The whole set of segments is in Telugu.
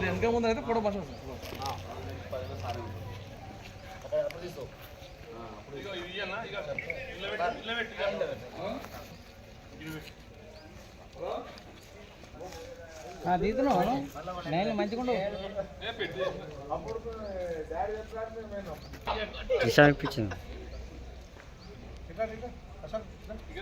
వెనక ముందు అయితే ఫోటో భాష తీస్తున్నావు నేను మంచిగా కిసాన్ ఇప్పించింది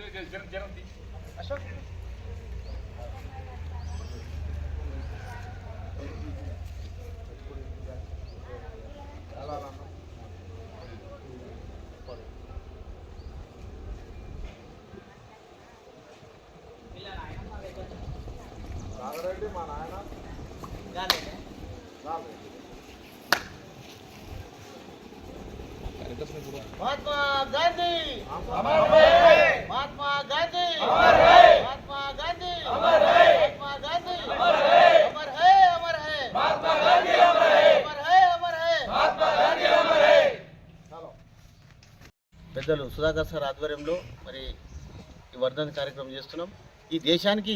మహాత్మా గాంధీ! మహాత్మా గాంధీ! మహాత్మా గాంధీ! అమర్ హే! అమర్ హే! మహాత్మా అమర్ హే! పెద్దలు సుధాకర్ సార్ ఆధ్వర్యంలో మరి ఈ వర్ధన కార్యక్రమం చేస్తున్నాం. ఈ దేశానికి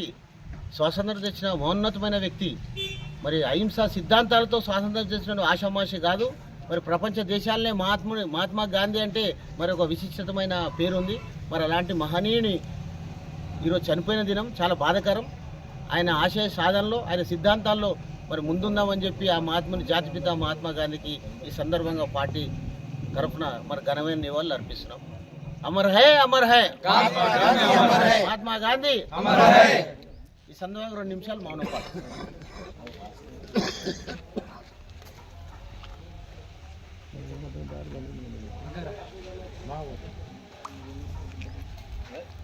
స్వాతంత్రం తెచ్చిన మహోన్నతమైన వ్యక్తి మరి అహింసా సిద్ధాంతాలతో స్వాతంత్రం చేసిన ఆషామాషి కాదు మరి ప్రపంచ దేశాలనే మహాత్ముని మహాత్మా గాంధీ అంటే మరి ఒక విశిష్టమైన పేరుంది. మరి అలాంటి మహనీయుని ఈరోజు చనిపోయిన దినం చాలా బాధాకరం. ఆయన ఆశయ సాధనలో ఆయన సిద్ధాంతాల్లో మరి ముందుందామని చెప్పి ఆ మహాత్ముని జాతిపిత మహాత్మా గాంధీకి ఈ సందర్భంగా పార్టీ తరఫున మరి ఘనమైన నివాళులు అర్పిస్తున్నాం. అమర్ హే అమర్ హే! మహాత్మా గాంధీ! ఈ సందర్భంగా రెండు నిమిషాలు మౌనం పాడు 来来，拿我。哎。